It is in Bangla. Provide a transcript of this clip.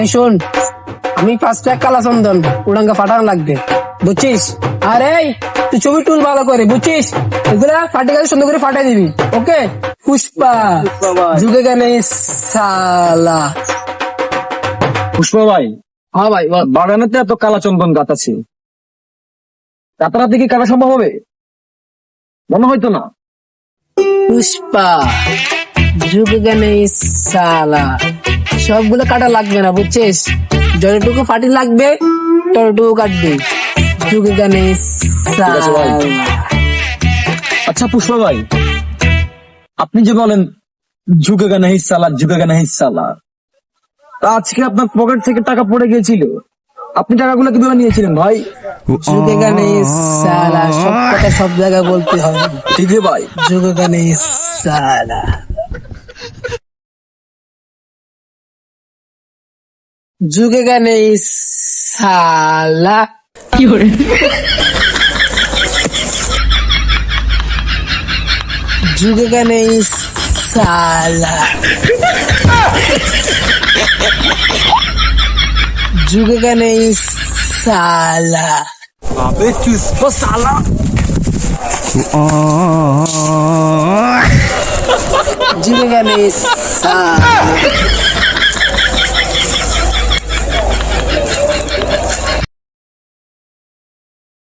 এই শোন আমি ফার্স্ট এক কালা চন্দন উড়াঙ্গা ফাটানো লাগবে বুঝছিস? আরে এই, তুই ছবি টুল ভালো করে বুঝছিস? এগুলা ফাটে গেলে সুন্দর করে ফাটাই দিবি ওকে? পুষ্পা যুগে গানে সালা। পুষ্পা ভাই। হ্যাঁ ভাই বাগানেতে এত কালা চন্দন গাছ আছে। রাতারাতি কি কাটা সম্ভব হবে? মনে হয়তো না। পুষ্পা যুগে গানে সালা। সবগুলো কাটা লাগবে না বুঝছিস? যতটুকু ফাটি লাগবে ততটুকু কাটবে। যুগে গানে আচ্ছা পুষ্পা ভাই আপনি যে বলেন ঝুঁকেগা নাহি সালা ঝুঁকেগা নাহি সালা তা আজকে আপনার পকেট থেকে টাকা পড়ে গিয়েছিল। আপনি টাকাগুলো কীভাবে নিয়েছিলেন ভাই? যুগে গানে সালা সব কথা সব জায়গায় বলতে হবে ঠিক ভাই। যুগে গানে সালা। যুগে গানে সালা। যুগে গানে সালা। যুগে গানে সালা। আবে চুস্পা সালা। যুগে গানে সালা।